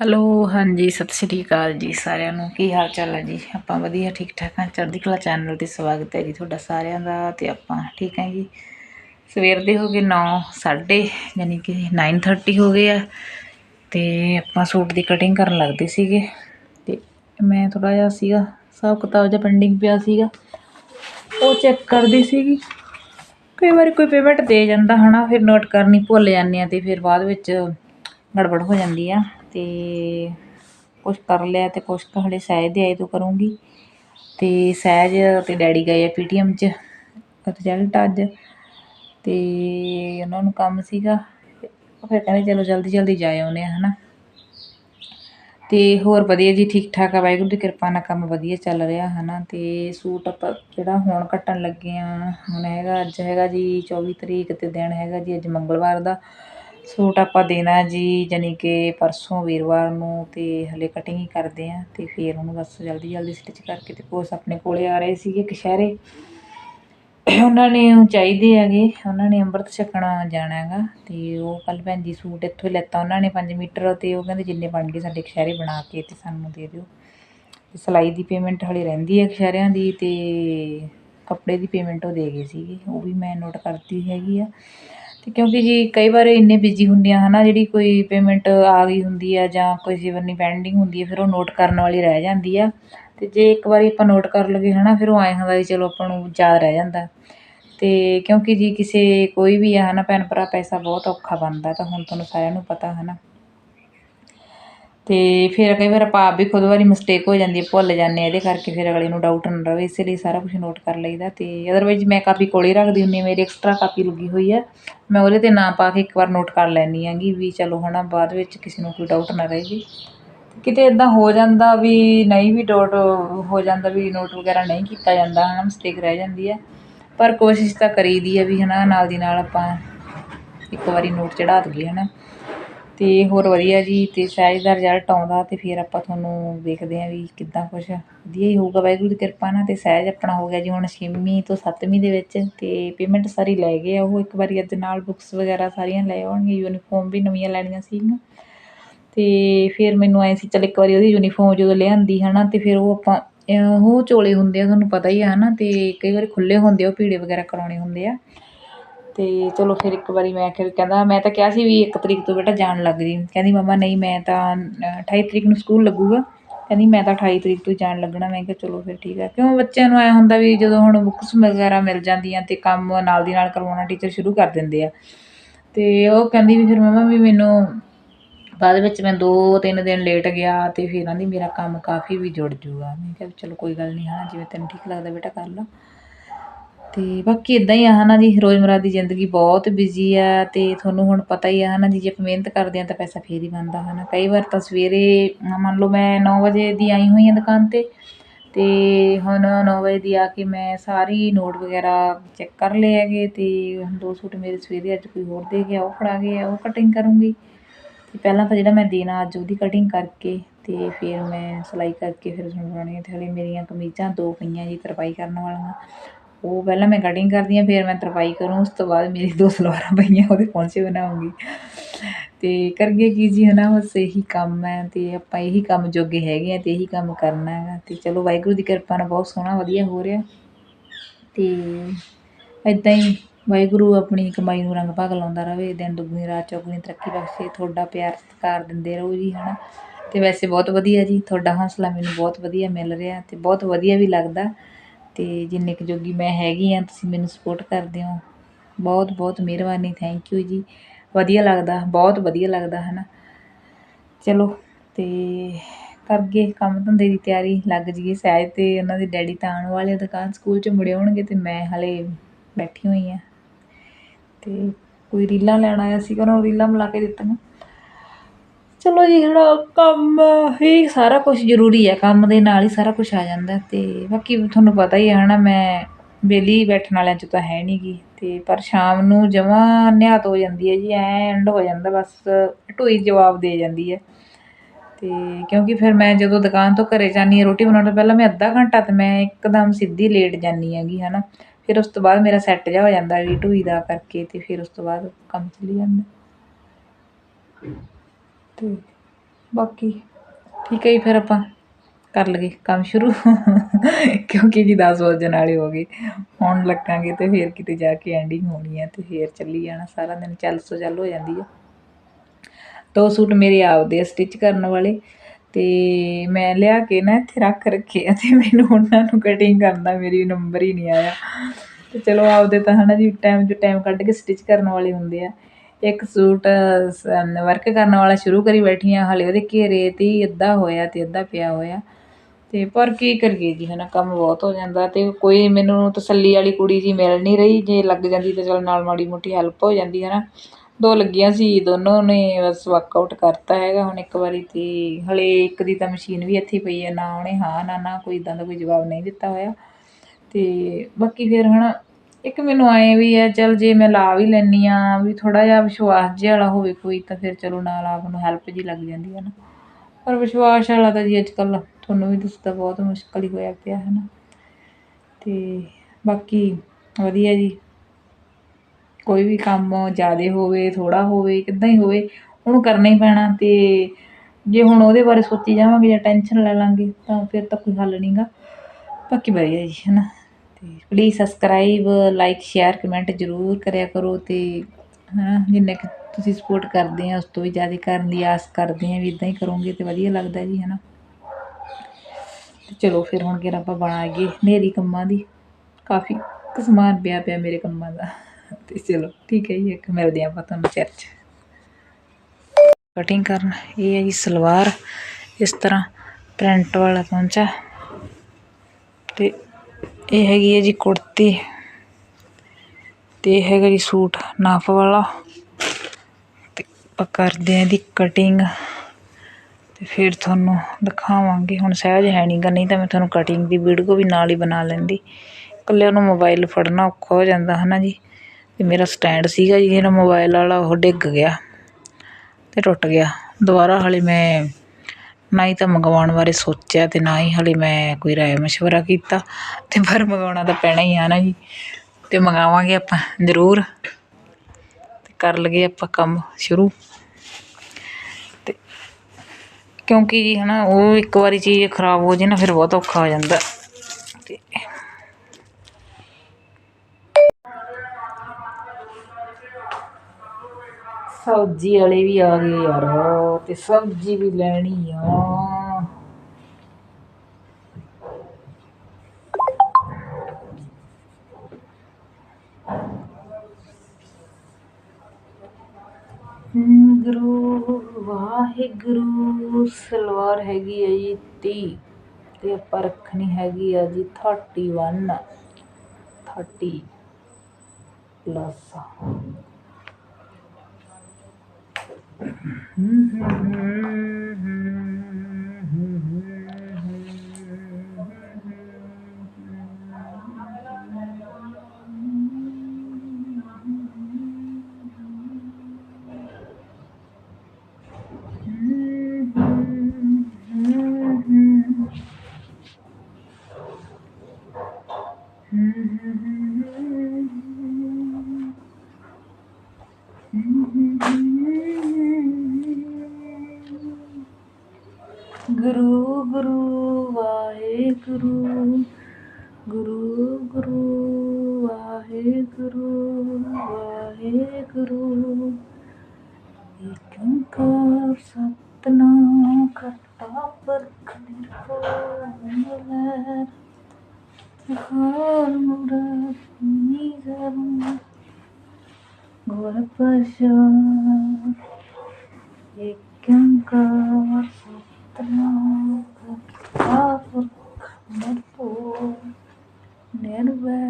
Hello ਹਾਂਜੀ, ਸਤਿ ਸ਼੍ਰੀ ਅਕਾਲ ਜੀ ਸਾਰਿਆਂ ਨੂੰ। ਕੀ ਹਾਲ ਚਾਲ ਹੈ ਜੀ? ਆਪਾਂ ਵਧੀਆ, ਠੀਕ ਠਾਕ ਹਾਂ। ਚੜ੍ਹਦੀ ਕਲਾ ਚੈਨਲ ਤੇ ਸਵਾਗਤ ਹੈ ਜੀ ਤੁਹਾਡਾ ਸਾਰਿਆਂ ਦਾ ਤੇ ਆਪਾਂ ਠੀਕ ਹਾਂ ਜੀ। ਸਵੇਰ ਦੇ ਹੋ ਗਏ 9 ਸਾਢੇ ਯਾਨੀ ਕਿ 9:30 ਹੋ ਗਏ ਆ ਤੇ ਆਪਾਂ ਸੂਟ ਦੀ ਕਟਿੰਗ ਕਰਨ ਲੱਗਦੇ ਸੀਗੇ ਤੇ ਮੈਂ ਥੋੜਾ ਜਿਹਾ ਸੀਗਾ ਸਭ ਕਿਤਾਬ ਜਿਹਾ ਪੈਂਡਿੰਗ ਪਿਆ ਸੀਗਾ। ਉਹ ਚੈੱਕ ਕਰਦੀ ਸੀਗੀ। ਕਈ ਵਾਰੀ ਕੋਈ ਪੇਮੈਂਟ ਦੇ ਜਾਂਦਾ ਹਨਾ ਫਿਰ ਨੋਟ ਕਰਨੀ ਭੁੱਲ ਜਾਂਦੇ ਆ ਤੇ ਫਿਰ ਬਾਅਦ ਵਿੱਚ ਗੜਬੜ ਹੋ ਜਾਂਦੀ ਆ ਤੇ ਕੁਛ ਕਰ ਲਿਆ ਤੇ ਕੁਛ ਕੁ ਹਲੇ ਸਹਿਜ ਦੇ ਆਏ ਤੋਂ ਕਰੂੰਗੀ। ਤੇ ਸਹਿਜ ਤੇ ਡੈਡੀ ਗਏ ਆ ਪੀਟੀਐਮ 'ਚ ਰਿਜ਼ਲਟ ਅੱਜ। ਤੇ ਉਹਨਾਂ ਨੂੰ ਕੰਮ ਸੀਗਾ। ਫਿਰ ਕਹਿੰਦੇ ਚਲੋ ਜਲਦੀ ਜਲਦੀ ਜਾ ਆਉਂਦੇ ਆ, ਹਨਾ। ਤੇ ਹੋਰ ਵਧੀਆ ਜੀ, ਠੀਕ ਠਾਕ ਆ, ਵਾਹਿਗੁਰੂ ਦੀ ਕਿਰਪਾ ਨਾਲ ਕੰਮ ਵਧੀਆ ਚੱਲ ਰਿਹਾ, ਹਨਾ। ਤੇ ਸੂਟ ਆਪਾਂ ਜਿਹੜਾ ਹੁਣ ਕੱਟਣ ਲੱਗੇ ਆ, ਹੁਣ ਹੈਗਾ, ਅੱਜ ਹੈਗਾ ਜੀ 24 ਤਰੀਕ ਤੇ ਦਿਨ ਹੈਗਾ ਜੀ, ਅੱਜ ਮੰਗਲਵਾਰ ਦਾ। ਸੂਟ ਆਪਾਂ ਦੇਣਾ ਜੀ, ਜਾਣੀ ਕਿ ਪਰਸੋਂ ਵੀਰਵਾਰ ਨੂੰ ਤੇ ਹਲੇ ਕਟਿੰਗ ਹੀ ਕਰਦੇ ਆ ਤੇ ਫਿਰ ਉਹਨੂੰ ਬਸ ਜਲਦੀ ਜਲਦੀ ਸਟਿਚ ਕਰਕੇ ਤੇ ਕੋਸ ਆਪਣੇ ਕੋਲੇ ਆ ਰਹੇ ਸੀਗੇ ਕਸ਼ਹਿਰੇ ਉਹਨਾਂ ਨੇ ਉਹ ਚਾਹੀਦੇ ਹੈਗੇ, ਉਹਨਾਂ ਨੇ ਅੰਮ੍ਰਿਤ ਛਕਣਾ ਜਾਣਾ ਹੈਗਾ ਤੇ ਉਹ ਕੱਲ ਭੈਣ ਜੀ ਸੂਟ ਇੱਥੋਂ ਲੈਤਾ ਉਹਨਾਂ ਨੇ 5 ਮੀਟਰ ਤੇ ਉਹ ਕਹਿੰਦੇ ਜਿੰਨੇ ਬਣ ਗਏ ਸਾਡੇ ਕਸ਼ਹਿਰੇ ਬਣਾ ਕੇ ਤੇ ਸਾਨੂੰ ਦੇ ਦਿਓ। ਤੇ ਸਿਲਾਈ ਦੀ ਪੇਮੈਂਟ ਹਲੇ ਰਹਿੰਦੀ ਹੈ ਕਸ਼ਹਿਰਿਆਂ ਦੀ ਤੇ ਕੱਪੜੇ ਦੀ ਪੇਮੈਂਟ ਉਹ ਦੇ ਗਏ ਸੀਗੇ, ਉਹ ਵੀ ਮੈਂ ਨੋਟ ਕਰਤੀ ਹੈਗੀ ਆ। ਅਤੇ ਕਿਉਂਕਿ ਜੀ ਕਈ ਵਾਰ ਇੰਨੇ ਬਿਜ਼ੀ ਹੁੰਦੇ ਹੈ ਨਾ ਜਿਹੜੀ ਕੋਈ ਪੇਮੈਂਟ ਆ ਗਈ ਹੁੰਦੀ ਆ ਜਾਂ ਕੋਈ ਜੀਵਨੀ ਪੈਂਡਿੰਗ ਹੁੰਦੀ ਹੈ ਫਿਰ ਉਹ ਨੋਟ ਕਰਨ ਵਾਲੀ ਰਹਿ ਜਾਂਦੀ ਆ। ਅਤੇ ਜੇ ਇੱਕ ਵਾਰੀ ਆਪਾਂ ਨੋਟ ਕਰ ਲਈਏ ਨਾ ਫਿਰ ਉਹ ਐਂ ਹੁੰਦਾ ਵੀ ਚਲੋ ਆਪਾਂ ਨੂੰ ਯਾਦ ਰਹਿ ਜਾਂਦਾ। ਅਤੇ ਕਿਉਂਕਿ ਜੀ ਕਿਸੇ ਕੋਈ ਵੀ ਆ ਹੈ ਨਾ ਭੈਣ ਭਰਾ, ਪੈਸਾ ਬਹੁਤ ਔਖਾ ਬਣਦਾ, ਤਾਂ ਹੁਣ ਤੁਹਾਨੂੰ ਸਾਰਿਆਂ ਨੂੰ ਪਤਾ ਹੈ ਨਾ ਤੇ ਫਿਰ ਕਈ ਵਾਰ ਆਪਾਂ ਆਪ ਵੀ ਖੁਦ ਵਾਰੀ ਮਿਸਟੇਕ ਹੋ ਜਾਂਦੀ ਹੈ, ਭੁੱਲ ਜਾਂਦੇ ਆ ਇਹਦੇ ਕਰਕੇ ਫਿਰ ਅਗਲੇ ਨੂੰ ਡਾਊਟ ਨਾ ਰਵੇ ਇਸੇ ਲਈ ਸਾਰਾ ਕੁਝ ਨੋਟ ਕਰ ਲਈਦਾ ਤੇ ਅਦਰਵਾਈਜ਼ ਮੈਂ ਕਾਪੀ ਕੋਲੇ ਰੱਖਦੀ ਹੁੰਦੀ ਹਾਂ, ਮੇਰੀ ਐਕਸਟਰਾ ਕਾਪੀ ਲੱਗੀ ਹੋਈ ਹੈ ਮੈਂ ਉਹਦੇ ਤੇ ਨਾਂ ਪਾ ਕੇ ਇੱਕ ਵਾਰ ਨੋਟ ਕਰ ਲੈਂਦੀ ਆਂਗੀ ਵੀ ਚਲੋ ਹਨਾ ਬਾਅਦ ਵਿੱਚ ਕਿਸੇ ਨੂੰ ਕੋਈ ਡਾਊਟ ਨਾ ਰਹੇ ਕਿਤੇ ਇਦਾਂ ਹੋ ਜਾਂਦਾ ਵੀ ਨਹੀਂ ਵੀ ਡਾਊਟ ਹੋ ਜਾਂਦਾ ਵੀ ਨੋਟ ਵਗੈਰਾ ਨਹੀਂ ਕੀਤਾ ਜਾਂਦਾ, ਹਨਾ ਮਿਸਟੇਕ ਰਹਿ ਜਾਂਦੀ ਹੈ ਪਰ ਕੋਸ਼ਿਸ਼ ਤਾਂ ਕਰੀਦੀ ਹੈ ਵੀ ਹਨਾ, ਨਾਲ ਦੀ ਨਾਲ ਆਪਾਂ ਇੱਕ ਵਾਰੀ ਨੋਟ ਚੜਾ ਦਈਏ, ਹਨਾ। ਅਤੇ ਹੋਰ ਵਧੀਆ ਜੀ ਅਤੇ ਸਹਿਜ ਦਾ ਰਿਜ਼ਲਟ ਆਉਂਦਾ ਅਤੇ ਫਿਰ ਆਪਾਂ ਤੁਹਾਨੂੰ ਦੇਖਦੇ ਹਾਂ ਵੀ ਕਿੱਦਾਂ ਕੁਛ ਵਧੀਆ ਹੀ ਹੋਊਗਾ। ਵਾਹਿਗੁਰੂ ਦੀ ਕਿਰਪਾ ਨਾਲ ਅਤੇ ਸਹਿਜ ਆਪਣਾ ਹੋ ਗਿਆ ਜੀ ਹੁਣ ਛੇਵੀਂ ਤੋਂ ਸੱਤਵੀਂ ਦੇ ਵਿੱਚ ਅਤੇ ਪੇਮੈਂਟ ਸਾਰੀ ਲੈ ਗਏ ਆ। ਉਹ ਇੱਕ ਵਾਰੀ ਅੱਜ ਨਾਲ ਬੁੱਕਸ ਵਗੈਰਾ ਸਾਰੀਆਂ ਲੈ ਆਉਣਗੇ ਯੂਨੀਫਾਰਮ ਵੀ ਨਵੀਆਂ ਲੈਣੀਆਂ ਸੀਗੀਆਂ। ਅਤੇ ਫਿਰ ਮੈਨੂੰ ਐਂ ਸੀ, ਚੱਲ ਇੱਕ ਵਾਰੀ ਉਹਦੀ ਯੂਨੀਫਾਰਮ ਜਦੋਂ ਲਿਆਂਦੀ ਹੈ ਨਾ ਤੇ ਫਿਰ ਉਹ ਆਪਾਂ ਉਹ ਚੋਲੇ ਹੁੰਦੇ ਆ, ਤੁਹਾਨੂੰ ਪਤਾ ਹੀ ਆ ਹੈ ਨਾ ਅਤੇ ਕਈ ਵਾਰੀ ਖੁੱਲ੍ਹੇ ਹੁੰਦੇ ਆ, ਉਹ ਪੀੜੇ ਵਗੈਰਾ ਕਰਾਉਣੇ ਹੁੰਦੇ ਆ। ਅਤੇ ਚਲੋ ਫਿਰ ਇੱਕ ਵਾਰੀ ਮੈਂ ਕਿਹਾ ਕਹਿੰਦਾ, ਮੈਂ ਤਾਂ ਕਿਹਾ ਸੀ ਵੀ ਇੱਕ ਤਰੀਕ ਤੋਂ ਬੇਟਾ ਜਾਣ ਲੱਗ ਜੀ ਕਹਿੰਦੀ, ਮੰਮਾ, ਨਹੀਂ, ਮੈਂ ਤਾਂ 28 ਤਰੀਕ ਨੂੰ ਸਕੂਲ ਲੱਗੂਗਾ। ਕਹਿੰਦੀ, ਮੈਂ ਤਾਂ 28 ਤਰੀਕ ਤੋਂ ਜਾਣ ਲੱਗਣਾ। ਮੈਂ ਕਿਹਾ, ਚਲੋ ਫਿਰ ਠੀਕ ਹੈ ਕਿਉਂ ਬੱਚਿਆਂ ਨੂੰ ਐਂ ਹੁੰਦਾ ਵੀ ਜਦੋਂ ਹੁਣ ਬੁੱਕਸ ਵਗੈਰਾ ਮਿਲ ਜਾਂਦੀਆਂ ਅਤੇ ਕੰਮ ਨਾਲ ਦੀ ਨਾਲ ਕਰਵਾਉਣਾ ਟੀਚਰ ਸ਼ੁਰੂ ਕਰ ਦਿੰਦੇ ਆ। ਅਤੇ ਉਹ ਕਹਿੰਦੀ ਵੀ ਫਿਰ ਮੰਮਾ ਵੀ ਮੈਨੂੰ ਬਾਅਦ ਵਿੱਚ ਮੈਂ 2-3 ਦਿਨ ਲੇਟ ਗਿਆ ਅਤੇ ਫਿਰ ਕਹਿੰਦੀ, ਮੇਰਾ ਕੰਮ ਕਾਫੀ ਵੀ ਜੁੜ ਜੂਗਾ ਮੈਂ ਕਿਹਾ, ਚਲੋ, ਕੋਈ ਗੱਲ ਨਹੀਂ, ਹੈ ਨਾ ਜਿਵੇਂ ਤੈਨੂੰ ਠੀਕ ਲੱਗਦਾ ਬੇਟਾ, ਕਰ ਲਾ। ਤੇ ਬਾਕੀ ਇਦਾਂ ਹੀ ਆ ਹਨਾ ਜੀ, ਰੋਜ਼ਮਰਾ ਦੀ ਜ਼ਿੰਦਗੀ ਬਹੁਤ ਬਿਜ਼ੀ ਆ ਤੇ ਤੁਹਾਨੂੰ ਹੁਣ ਪਤਾ ਹੀ ਆ ਹਨਾ ਜੀ, ਜੇ ਆਪਾਂ ਮਿਹਨਤ ਕਰਦੇ ਆ ਤਾਂ ਪੈਸਾ ਫੇਰ ਹੀ ਬਣਦਾ ਹਨਾ। ਕਈ ਵਾਰ ਤਾਂ ਸਵੇਰੇ, ਮੰਨ ਲਓ ਮੈਂ 9 ਵਜੇ ਦੀ ਆਈ ਹੋਈ ਆ ਦੁਕਾਨ ਤੇ ਤੇ ਹੁਣ 9 ਵਜੇ ਦੀ ਆ ਕੇ ਮੈਂ ਸਾਰੀ ਨੋਟ ਵਗੈਰਾ ਚੈੱਕ ਕਰ ਲਏ ਹੈਗੇ ਤੇ ਦੋ ਸੂਟ ਮੇਰੇ ਸਵੇਰੇ ਅੱਜ ਕੋਈ ਹੋਰ ਦੇ ਗਿਆ, ਉਹ ਫੜਾ ਗਏ ਉਹ ਕਟਿੰਗ ਕਰੂੰਗੀ। ਤੇ ਪਹਿਲਾਂ ਤਾਂ ਜਿਹੜਾ ਮੈਂ ਦੇਣਾ ਅੱਜ ਉਹਦੀ ਕਟਿੰਗ ਕਰਕੇ ਤੇ ਫਿਰ ਮੈਂ ਸਿਲਾਈ ਕਰਕੇ ਫਿਰ ਸੂਟ ਬਣਾਉਣੇ ਤੇ ਹਲੇ ਮੇਰੀਆਂ ਕਮੀਜ਼ਾਂ ਦੋ ਪਈਆਂ ਜੀ ਤਰਪਾਈ ਕਰਨ ਵਾਲੀਆਂ। ਉਹ ਪਹਿਲਾਂ ਮੈਂ ਕਟਿੰਗ ਕਰਦੀ ਹਾਂ, ਫਿਰ ਮੈਂ ਤਰਪਾਈ ਕਰੂੰ, ਉਸ ਤੋਂ ਬਾਅਦ ਮੇਰੀ ਦੋ ਸਲਵਾਰਾਂ ਪਈਆਂ ਉਹਦੇ ਪਹੁੰਚੇ ਬਣਾਉਂਗੀ। ਅਤੇ ਕਰੀਏ ਕੀ ਜੀ ਹੈ ਨਾ ਬਸ ਇਹੀ ਕੰਮ ਹੈ ਅਤੇ ਆਪਾਂ ਇਹੀ ਕੰਮ ਜੋਗੇ ਹੈਗੇ ਹਾਂ ਅਤੇ ਇਹੀ ਕੰਮ ਕਰਨਾ ਹੈਗਾ ਅਤੇ ਚਲੋ ਵਾਹਿਗੁਰੂ ਦੀ ਕਿਰਪਾ ਨਾਲ ਬਹੁਤ ਸੋਹਣਾ ਵਧੀਆ ਹੋ ਰਿਹਾ। ਅਤੇ ਇੱਦਾਂ ਹੀ ਵਾਹਿਗੁਰੂ ਆਪਣੀ ਕਮਾਈ ਨੂੰ ਰੰਗ ਭਾਗ ਲਾਉਂਦਾ ਰਵੇ ਦਿਨ ਦੁੱਗਣੀ, ਰਾਤ ਚੌਗਣੀ, ਤਰੱਕੀ ਬਖਸ਼ੇ, ਤੁਹਾਡਾ ਪਿਆਰ ਸਤਿਕਾਰ ਦਿੰਦੇ ਰਹੋ ਜੀ ਹੈ ਨਾ ਅਤੇ ਵੈਸੇ ਬਹੁਤ ਵਧੀਆ ਜੀ, ਤੁਹਾਡਾ ਹੌਸਲਾ ਮੈਨੂੰ ਬਹੁਤ ਵਧੀਆ ਮਿਲ ਰਿਹਾ ਅਤੇ ਬਹੁਤ ਵਧੀਆ ਵੀ ਲੱਗਦਾ। ਤੇ ਜਿੰਨੇ ਕੁ ਜੋਗੀ ਮੈਂ ਹੈਗੀ ਆ, ਤੁਸੀਂ ਮੈਨੂੰ ਸਪੋਰਟ ਕਰਦੇ ਹੋ। ਬਹੁਤ ਬਹੁਤ ਮਿਹਰਬਾਨੀ ਥੈਂਕ ਯੂ ਜੀ। ਵਧੀਆ ਲੱਗਦਾ, ਬਹੁਤ ਵਧੀਆ ਲੱਗਦਾ ਹੈ ਨਾ ਚਲੋ, ਤੇ ਕਰਗੇ ਕੰਮ ਧੰਦੇ ਦੀ ਤਿਆਰੀ, ਲੱਗ ਜੀਏ ਸਹਿਜ ਤੇ ਉਹਨਾਂ ਦੇ ਡੈਡੀ ਤਾਂ ਆਉਣ ਵਾਲੇ ਦੁਕਾਨ ਸਕੂਲ ਚ ਮੁੜੇ ਹੋਣਗੇ ਤੇ ਮੈਂ ਹਲੇ ਬੈਠੀ ਹੋਈ ਆ। ਤੇ ਕੋਈ ਰੀਲਾਂ ਲੈਣ ਆਇਆ ਸੀ ਉਹਨਾਂ ਨੂੰ ਰੀਲਾਂ ਮਿਲਾ ਕੇ ਦਿੱਤੀਆਂ। ਚਲੋ ਜੀ, ਜਿਹੜਾ ਕੰਮ ਹੀ ਸਾਰਾ ਕੁਝ ਜ਼ਰੂਰੀ ਹੈ ਕੰਮ ਦੇ ਨਾਲ ਹੀ ਸਾਰਾ ਕੁਝ ਆ ਜਾਂਦਾ ਅਤੇ ਬਾਕੀ ਤੁਹਾਨੂੰ ਪਤਾ ਹੀ ਹੈ ਨਾ ਮੈਂ ਵਿਹਲੀ ਬੈਠਣ ਵਾਲਿਆਂ 'ਚ ਤਾਂ ਹੈ ਨਹੀਂ ਗੀ ਅਤੇ ਪਰ ਸ਼ਾਮ ਨੂੰ ਜਮਾਂ ਨਿਹਾਤ ਹੋ ਜਾਂਦੀ ਹੈ ਜੀ, ਐ ਐਂਡ ਹੋ ਜਾਂਦਾ, ਬਸ ਢੋਈ ਜਵਾਬ ਦੇ ਜਾਂਦੀ ਹੈ। ਅਤੇ ਕਿਉਂਕਿ ਫਿਰ ਮੈਂ ਜਦੋਂ ਦੁਕਾਨ ਤੋਂ ਘਰ ਜਾਂਦੀ ਹਾਂ, ਰੋਟੀ ਬਣਾਉਣ ਤੋਂ ਪਹਿਲਾਂ ਮੈਂ ਅੱਧਾ ਘੰਟਾ ਤਾਂ ਮੈਂ ਇੱਕਦਮ ਸਿੱਧੀ ਲੇਟ ਜਾਂਦੀ ਹੈਗੀ ਹੈ ਨਾ ਫਿਰ ਉਸ ਤੋਂ ਬਾਅਦ ਮੇਰਾ ਸੈੱਟ ਜਾ ਹੋ ਜਾਂਦਾ ਵੀ ਢੋਈ ਦਾ ਕਰਕੇ ਅਤੇ ਫਿਰ ਉਸ ਤੋਂ ਬਾਅਦ ਕੰਮ ਚੱਲੀ ਜਾਂਦਾ। ਤੇ ਬਾਕੀ ਠੀਕ ਹੈ ਜੀ, ਫਿਰ ਆਪਾਂ ਕਰ ਲਈਏ ਕੰਮ ਸ਼ੁਰੂ। ਕਿਉਂਕਿ ਜੀ 10 ਵਜਣ ਵਾਲੇ ਹੋ ਗਏ। ਹੁਣ ਲੱਗਾਂਗੇ ਤੇ ਫਿਰ ਕਿਤੇ ਜਾ ਕੇ ਐਂਡਿੰਗ ਹੋਣੀ ਹੈ ਤੇ ਫਿਰ ਚੱਲੀ ਜਾਣਾ ਸਾਰਾ ਦਿਨ। ਚੱਲ ਸੋ ਚੱਲ ਹੋ ਜਾਂਦੀ ਆ। ਦੋ ਸੂਟ ਮੇਰੇ ਆਪਦੇ ਸਟਿਚ ਕਰਨ ਵਾਲੇ ਤੇ ਮੈਂ ਲਿਆ ਕੇ ਨਾ ਇੱਥੇ ਰੱਖ ਰੱਖੇ ਆ ਤੇ ਮੈਨੂੰ ਉਹਨਾਂ ਨੂੰ ਕਟਿੰਗ ਕਰਨ ਦਾ ਮੇਰੀ ਨੰਬਰ ਹੀ ਨਹੀਂ ਆਇਆ। ਤੇ ਚਲੋ ਆਪਦੇ ਤਾਂ ਹਨਾ ਜੀ ਟਾਈਮ ਜੋ ਟਾਈਮ ਕੱਢ ਕੇ ਸਟਿਚ ਕਰਨ ਵਾਲੇ ਹੁੰਦੇ ਆ। ਇੱਕ ਸੂਟ ਵਰਕ ਕਰਨ ਵਾਲਾ ਸ਼ੁਰੂ ਕਰੀ ਬੈਠੀ ਆ, ਹਾਲੇ ਉਹਦੇ ਘੇਰੇ ਤੇ ਹੀ ਅੱਧਾ ਹੋਇਆ ਅਤੇ ਅੱਧਾ ਪਿਆ ਹੋਇਆ। ਅਤੇ ਪਰ ਕੀ ਕਰੀਏ ਜੀ ਹੈ ਨਾ ਕੰਮ ਬਹੁਤ ਹੋ ਜਾਂਦਾ ਅਤੇ ਕੋਈ ਮੈਨੂੰ ਤਸੱਲੀ ਵਾਲੀ ਕੁੜੀ ਜੀ ਮਿਲ ਨਹੀਂ ਰਹੀ, ਜੇ ਲੱਗ ਜਾਂਦੀ ਤਾਂ ਚਲ ਨਾਲ ਮਾੜੀ ਮੋਟੀ ਹੈਲਪ ਹੋ ਜਾਂਦੀ ਹੈ ਨਾ ਦੋ ਲੱਗੀਆਂ ਸੀ, ਦੋਨੋਂ ਨੇ ਬਸ ਵਰਕਆਊਟ ਕਰਤਾ ਹੈਗਾ, ਹੁਣ ਇੱਕ ਵਾਰੀ ਤਾਂ ਹਾਲੇ ਇੱਕ ਦੀ ਤਾਂ ਮਸ਼ੀਨ ਵੀ ਇੱਥੇ ਪਈ ਹੈ ਨਾ ਉਹਨੇ ਹਾਂ, ਨਾ ਨਾ, ਕੋਈ ਇੱਦਾਂ ਦਾ ਕੋਈ ਜਵਾਬ ਨਹੀਂ ਦਿੱਤਾ ਹੋਇਆ। ਅਤੇ ਬਾਕੀ ਫਿਰ ਹੁਣ ਇੱਕ ਮੈਨੂੰ ਐਂ ਵੀ ਹੈ ਚਲ ਜੇ ਮੈਂ ਲਾ ਵੀ ਲੈਂਦੀ ਹਾਂ ਵੀ ਥੋੜ੍ਹਾ ਜਿਹਾ ਵਿਸ਼ਵਾਸ ਜਿਹਾ ਵਾਲਾ ਹੋਵੇ ਕੋਈ, ਤਾਂ ਫਿਰ ਚਲੋ ਨਾਲ ਆਪ ਨੂੰ ਹੈਲਪ ਜਿਹੀ ਲੱਗ ਜਾਂਦੀ ਹੈ ਨਾ। ਪਰ ਵਿਸ਼ਵਾਸ ਵਾਲਾ ਤਾਂ ਜੀ ਅੱਜ ਕੱਲ੍ਹ ਤੁਹਾਨੂੰ ਵੀ ਦੱਸਦਾ ਬਹੁਤ ਮੁਸ਼ਕਲ ਹੀ ਹੋਇਆ ਪਿਆ ਹੈ ਨਾ ਅਤੇ ਬਾਕੀ ਵਧੀਆ ਜੀ। ਕੋਈ ਵੀ ਕੰਮ ਜ਼ਿਆਦਾ ਹੋਵੇ, ਥੋੜ੍ਹਾ ਹੋਵੇ, ਕਿੱਦਾਂ ਹੀ ਹੋਵੇ, ਉਹਨੂੰ ਕਰਨਾ ਹੀ ਪੈਣਾ ਅਤੇ ਜੇ ਹੁਣ ਉਹਦੇ ਬਾਰੇ ਸੋਚੀ ਜਾਵਾਂਗੇ ਜਾਂ ਟੈਨਸ਼ਨ ਲੈ ਲਾਂਗੇ, ਤਾਂ ਫਿਰ ਤਾਂ ਕੋਈ ਹੱਲ ਨਹੀਂਗਾ ਬਾਕੀ ਵਧੀਆ ਜੀ ਹੈ ਨਾ ਤੇ please subscribe like share comment ਜ਼ਰੂਰ ਕਰਿਆ ਕਰੋ ਤੇ, ਹਾਂ, ਜਿੰਨੇ ਕੁ ਤੁਸੀਂ ਸਪੋਰਟ ਕਰਦੇ ਆ, ਉਸ ਤੋਂ ਵੀ ਜ਼ਿਆਦਾ ਕਰਨ ਦੀ ਆਸ ਕਰਦੇ ਆ ਵੀ ਇਦਾਂ ਹੀ ਕਰੋਗੇ ਤੇ ਵਧੀਆ ਲੱਗਦਾ ਜੀ ਹੈ ਨਾ ਤੇ ਚਲੋ ਫਿਰ ਹੁਣ ਕਿਰ ਆਪਾਂ ਬਣਾਈਏ ਨੇਰੀ ਕੰਮਾਂ ਦੀ। ਕਾਫੀ ਕੁ ਸਮਾਨ ਪਿਆ ਪਿਆ ਮੇਰੇ ਕੰਮਾਂ ਦਾ। ਤੇ ਚਲੋ ਠੀਕ ਹੈ ਜੀ, ਇੱਕ ਮਿਲਦੇ ਆਪਾਂ ਤੁਹਾਨੂੰ ਚਰਚ ਕਟਿੰਗ ਕਰਨ, ਇਹ ਹੈ ਜੀ ਸਲਵਾਰ। ਇਸ ਤਰ੍ਹਾਂ ਪ੍ਰਿੰਟ ਵਾਲਾ ਪਹੁੰਚਾ ਤੇ ਇਹ ਹੈਗੀ ਹੈ ਜੀ ਕੁੜਤੀ ਤੇ ਇਹ ਹੈਗਾ ਜੀ ਸੂਟ ਨਾਪ ਵਾਲਾ। ਤੇ ਆਪਾਂ ਕਰਦੇ ਆ ਇਹਦੀ ਕਟਿੰਗ ਤੇ ਫਿਰ ਤੁਹਾਨੂੰ ਦਿਖਾਵਾਂਗੇ। ਹੁਣ ਸਹਿਜ ਹੈ ਨਹੀਂ ਗਾ ਨਹੀਂ ਤਾਂ ਮੈਂ ਤੁਹਾਨੂੰ ਕਟਿੰਗ ਦੀ ਵੀਡੀਓ ਵੀ ਨਾਲ ਹੀ ਬਣਾ ਲੈਂਦੀ। ਇਕੱਲੇ ਨੂੰ ਮੋਬਾਈਲ ਫੜਨਾ ਔਖਾ ਹੋ ਜਾਂਦਾ, ਹਨਾ ਜੀ? ਤੇ ਮੇਰਾ ਸਟੈਂਡ ਸੀਗਾ ਜੀ, ਜਿਹੜਾ ਮੋਬਾਈਲ ਵਾਲਾ, ਉਹ ਡਿੱਗ ਗਿਆ ਤੇ ਟੁੱਟ ਗਿਆ। ਦੁਬਾਰਾ ਹਾਲੇ ਮੈਂ ਨਾ ਹੀ ਤਾਂ ਮੰਗਵਾਉਣ ਬਾਰੇ ਸੋਚਿਆ ਅਤੇ ਨਾ ਹੀ ਹਾਲੇ ਮੈਂ ਕੋਈ ਰਾਏ ਮਸ਼ਵਰਾ ਕੀਤਾ। ਅਤੇ ਪਰ ਮੰਗਵਾਉਣਾ ਤਾਂ ਪੈਣਾ ਹੀ ਆ ਨਾ ਜੀ। ਅਤੇ ਮੰਗਾਵਾਂਗੇ ਆਪਾਂ ਜ਼ਰੂਰ। ਅਤੇ ਕਰ ਲਗੇ ਆਪਾਂ ਕੰਮ ਸ਼ੁਰੂ। ਅਤੇ ਕਿਉਂਕਿ ਜੀ ਹੈ ਨਾ ਉਹ ਇੱਕ ਵਾਰੀ ਚੀਜ਼ ਖਰਾਬ ਹੋ ਜੇ ਨਾ, ਫਿਰ ਬਹੁਤ ਔਖਾ ਹੋ ਜਾਂਦਾ ਤੇ ਸਬਜ਼ੀ ਵਾਲੇ ਵੀ ਆ ਗਏ ਯਾਰ, ਤੇ ਸਬਜ਼ੀ ਵੀ ਲੈਣੀ ਆ। ਗੁਰੂ, ਵਾਹਿਗੁਰੂ, ਸਲਵਾਰ ਹੈਗੀ ਹੈ ਜੀ 30 ਤੇ ਆਪਾਂ ਰੱਖਣੀ ਹੈਗੀ ਆ ਜੀ 31 30 plus Mm-hmm. Karalar Tekrar murat Nizam Gora paşa Yekkam kar Sutra Kafur Merpo Nerve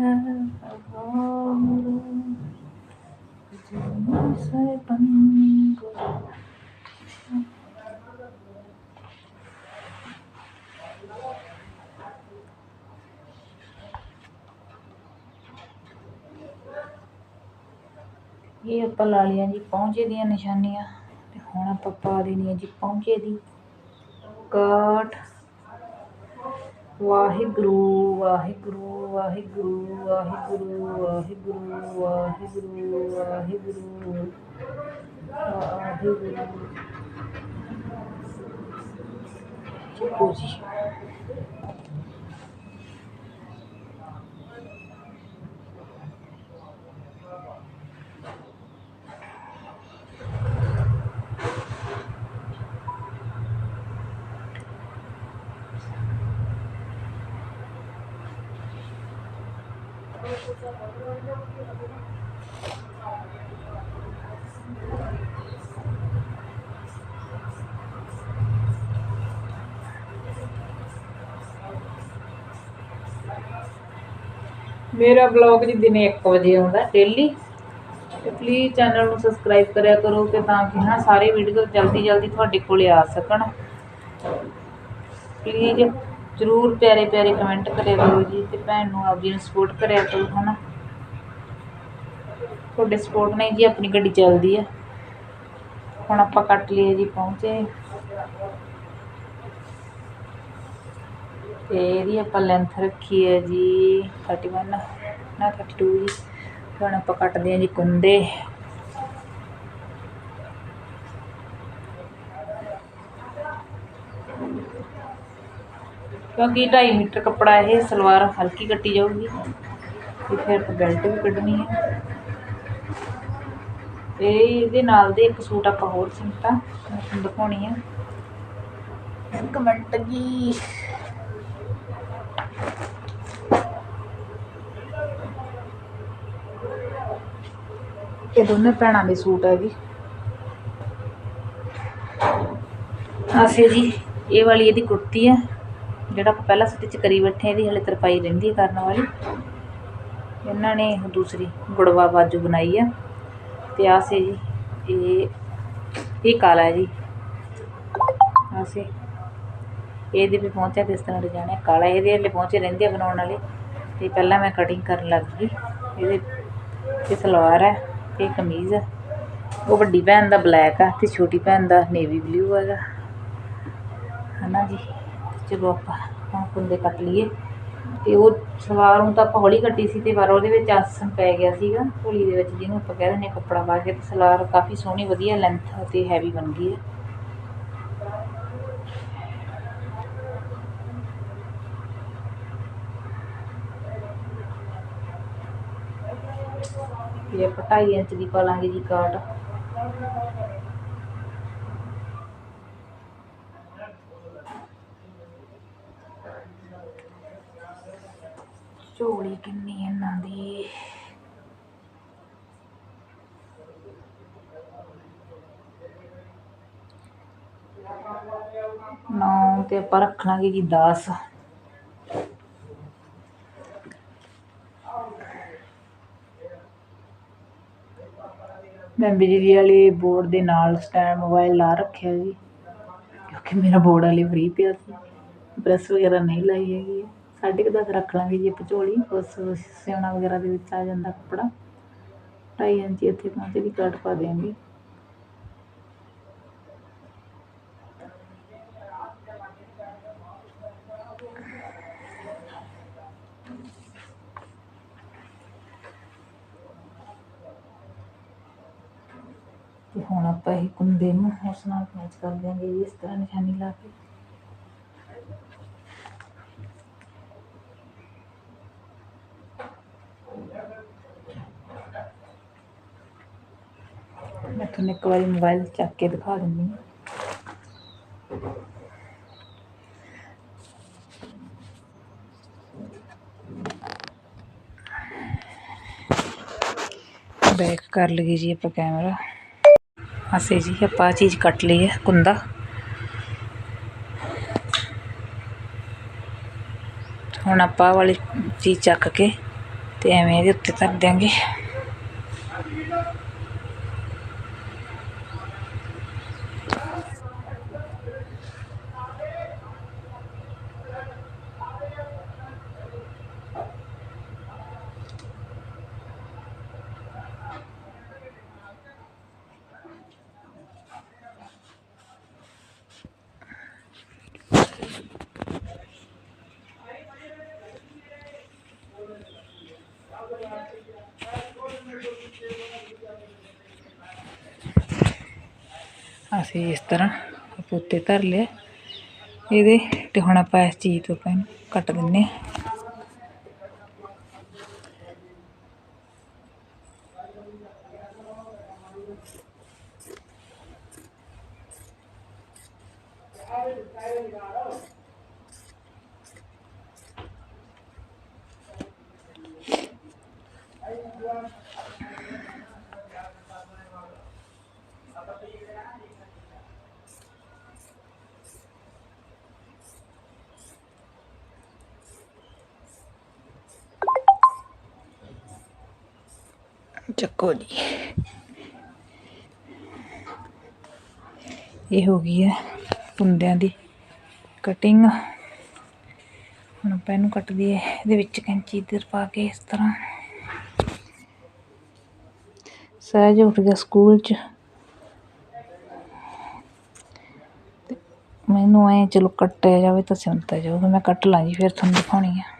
Agamur Jumur Saipan Gora ਇਹ ਆਪਾਂ ਲਾ ਲਈਆਂ ਜੀ ਪਹੁੰਚੇ ਦੀਆਂ ਨਿਸ਼ਾਨੀਆਂ ਤੇ ਹੁਣ ਆਪਾਂ ਪਾ ਦੇਣੀ ਹੈ ਜੀ ਪਹੁੰਚੇ ਦੀ। ਕਾਠ। ਵਾਹਿਗੁਰੂ ਵਾਹਿਗੁਰੂ ਵਾਹਿਗੁਰੂ ਵਾਹਿਗੁਰੂ ਵਾਹਿਗੁਰੂ ਵਾਹਿਗੁਰੂ ਵਾਹਿਗੁਰੂ ਵਾਹਿਗੁਰੂ। ਚੁੱਕੋ ਜੀ। ਮੇਰਾ ਬਲੌਗ ਜੀ ਦਿਨੇ 1 ਵਜੇ ਆਉਂਦਾ ਡੇਲੀ ਤੇ ਪਲੀਜ਼ ਚੈਨਲ ਨੂੰ ਸਬਸਕ੍ਰਾਈਬ ਕਰਿਆ ਕਰੋ ਕਿ ਤਾਂ ਕਿ ਨਾ ਸਾਰੇ ਵੀਡੀਓ ਜਲਦੀ ਜਲਦੀ ਤੁਹਾਡੇ ਕੋਲੇ ਆ ਸਕਣ। ਪਲੀਜ਼ ਜਰੂਰ ਪਿਆਰੇ ਪਿਆਰੇ ਕਮੈਂਟ ਕਰਿਆ ਕਰੋ ਜੀ ਤੇ ਭੈਣ ਨੂੰ ਆਪਦੀ ਨੂੰ ਸਪੋਰਟ ਕਰਿਆ ਕਰੋ, ਹਨਾ? ਤੁਹਾਡੇ ਸਪੋਰਟ ਨਹੀਂ ਜੀ ਆਪਣੀ ਗੱਡੀ ਚੱਲਦੀ ਆ। ਹੁਣ ਆਪਾਂ ਕੱਟ ਲਈਏ ਜੀ, ਪਹੁੰਚੇ। ਅਤੇ ਇਹਦੀ ਆਪਾਂ ਲੈਂਥ ਰੱਖੀ ਹੈ ਜੀ 31 ਨਾ 32 ਜੀ। ਹੁਣ ਆਪਾਂ ਕੱਟਦੇ ਹਾਂ ਜੀ ਕੁੰਦੇ ਕਿਉਂਕਿ 2.5 ਮੀਟਰ ਕੱਪੜਾ ਇਹ ਸਲਵਾਰ ਹਲਕੀ ਕੱਟੀ ਜਾਊਗੀ। ਤੇ ਫਿਰ ਬੈਲਟ ਵੀ ਕੱਢਣੀ ਹੈ। ਤੇ ਇਹਦੇ ਨਾਲ ਦੇ ਇੱਕ ਸੂਟ ਆਪਾਂ ਹੋਰ ਸਿੰਪਾ ਤੁਹਾਨੂੰ ਦਿਖਾਉਣੀ ਆ। ਇੱਕ ਮਿੰਟ ਜੀ। ਇਹ ਦੋਨੇ ਭੈਣਾਂ ਦੇ ਸੂਟ ਹੈ ਜੀ। ਆਸੇ ਜੀ, ਇਹ ਵਾਲੀ ਇਹਦੀ ਕੁੜਤੀ ਹੈ ਜਿਹੜਾ ਆਪਾਂ ਪਹਿਲਾਂ ਸਟਿਚ ਕਰੀ ਬੈਠੇ ਇਹਦੀ ਹਲੇ ਤਰਪਾਈ ਰਹਿੰਦੀ ਹੈ ਕਰਨ ਵਾਲੀ। ਇਹਨਾਂ ਨੇ ਦੂਸਰੀ ਗੁੜਵਾ ਬਾਜੂ ਬਣਾਈ ਆ, ਤੇ ਆਸੇ ਜੀ, ਇਹ ਇਹ ਕਾਲਾ ਹੈ ਜੀ। ਆਸੇ ਇਹਦੇ ਵੀ ਪਹੁੰਚਿਆ ਕਿਸ ਤਰ੍ਹਾਂ ਡਿਜ਼ਾਈਨ ਹੈ ਕਾਲਾ ਇਹਦੇ ਹਲੇ ਪਹੁੰਚੇ ਰਹਿੰਦੇ ਆ ਬਣਾਉਣ ਵਾਲੇ। ਤੇ ਪਹਿਲਾਂ ਮੈਂ ਕਟਿੰਗ ਕਰਨ ਲੱਗ ਗਈ, ਇਹਦੇ, ਇਹ ਸਲਵਾਰ ਹੈ। ਤੇ ਕਮੀਜ਼ ਹੈ ਉਹ ਵੱਡੀ ਭੈਣ ਦਾ ਬਲੈਕ ਆ ਤੇ ਛੋਟੀ ਭੈਣ ਦਾ ਨੇਵੀ ਬਲੂ ਹੈਗਾ। ਹਨਾ ਜੀ? ਚਲੋ ਆਪਾਂ ਹੁਣ ਕੁੰਦੇ ਕੱਟ ਲਈਏ। ਤੇ ਉਹ ਸਲਵਾਰ ਨੂੰ ਤਾਂ ਆਪਾਂ ਹੌਲੀ ਕੱਟੀ ਸੀ ਤੇ ਪਰ ਉਹਦੇ ਵਿੱਚ ਆਸਨ ਪੈ ਗਿਆ ਸੀਗਾ। ਢੋਲੀ ਦੇ ਵਿੱਚ ਜਿਹਨੂੰ ਆਪਾਂ ਕਹਿ ਦਿੰਦੇ ਹਾਂ ਕੱਪੜਾ ਪਾ ਕੇ ਤੇ ਸਲਵਾਰ ਕਾਫੀ ਸੋਹਣੀ, ਵਧੀਆ ਲੈਂਥ ਤੇ ਹੈਵੀ ਬਣ ਗਈ ਹੈ ਤੇ ਆਪਾਂ ਢਾਈ ਇੰਚ ਦੀ ਪਾ ਲਾਂਗੇ ਜੀ ਕਾਟ। ਝੋਲੀ ਕਿੰਨੀ ਇਹਨਾਂ ਦੀ। ਨੌ, ਤੇ ਆਪਾਂ ਰੱਖ ਲਾਂਗੇ ਜੀ 10 ਮੈਂ ਬਿਜਲੀ ਵਾਲੇ ਬੋਰਡ ਦੇ ਨਾਲ ਸਟੈਂਡ ਮੋਬਾਈਲ ਲਾ ਰੱਖਿਆ ਜੀ, ਕਿਉਂਕਿ ਮੇਰਾ ਬੋਰਡ ਵਾਲੇ ਫਰੀ ਪਿਆ ਸੀ। ਪ੍ਰੈਸ ਵਗੈਰਾ ਨਹੀਂ ਲਾਈ ਹੈਗੀ ਹੈ। ਸਾਢੇ ਕੁ ਦਸ ਰੱਖ ਲਾਂਗੇ ਜੀ, ਪਚੋਲੀ ਉਸ ਸਿਉਣਾ ਵਗੈਰਾ ਦੇ ਵਿੱਚ ਆ ਜਾਂਦਾ ਕੱਪੜਾ। ਢਾਈ ਇੰਚ ਇੱਥੇ ਪਹੁੰਚੇ ਦੀ ਕੱਟ ਪਾ ਦਿਆਂਗੇ। ਤੇ ਹੁਣ ਆਪਾਂ ਇਹ ਕੁੰਦੇ ਨੂੰ ਉਸ ਨਾਲ ਮੈਚ ਕਰ ਦਿਆਂਗੇ ਜੀ ਇਸ ਤਰ੍ਹਾਂ ਨਿਸ਼ਾਨੀ ਲਾ ਕੇ। ਮੈਂ ਤੁਹਾਨੂੰ ਇੱਕ ਵਾਰੀ ਮੋਬਾਈਲ ਚੱਕ ਕੇ ਦਿਖਾ ਦਿੰਦੀ ਹਾਂ। ਬੈਕ ਕਰ ਲਈਏ ਜੀ ਆਪਾਂ ਕੈਮਰਾ ਅਸੀਂ ਜੀ, ਆਪਾਂ ਆਹ ਚੀਜ਼ ਕੱਟ ਲਈ ਹੈ, ਕੁੰਦਾ। ਹੁਣ ਆਪਾਂ ਆਹ ਵਾਲੀ ਚੀਜ਼ ਚੱਕ ਕੇ ਤੇ ਐਵੇਂ ਇਹਦੇ ਉੱਤੇ ਧਰ ਦਿਆਂਗੇ। ਅਸੀਂ ਇਸ ਤਰ੍ਹਾਂ ਆਪਾਂ ਉੱਤੇ ਧਰ ਲਿਆ ਇਹਦੇ ਅਤੇ ਹੁਣ ਆਪਾਂ ਇਸ ਚੀਜ਼ ਤੋਂ ਆਪਾਂ ਇਹਨੂੰ ਕੱਟ ਦਿੰਦੇ ਹਾਂ। ਚੱਕੋ ਜੀ। ਇਹ ਹੋ ਗਈ ਹੈ ਕੁੰਦਿਆਂ ਦੀ ਕਟਿੰਗ ਹੁਣ ਆਪਾਂ ਇਹਨੂੰ ਕੱਟ ਦਈਏ। ਇਹਦੇ ਵਿੱਚ ਕੈਂਚੀ ਇੱਧਰ ਪਾ ਕੇ ਇਸ ਤਰ੍ਹਾਂ। ਸਹਿਜ ਉੱਠ ਗਿਆ ਸਕੂਲ 'ਚ। ਮੈਨੂੰ ਐ, ਚਲੋ ਕੱਟਿਆ ਜਾਵੇ ਤਾਂ ਸਿਉਂਤਾ ਜਾਊਗਾ। ਮੈਂ ਕੱਟ ਲਾਂ ਜੀ, ਫਿਰ ਤੁਹਾਨੂੰ ਦਿਖਾਉਣੀ ਆ।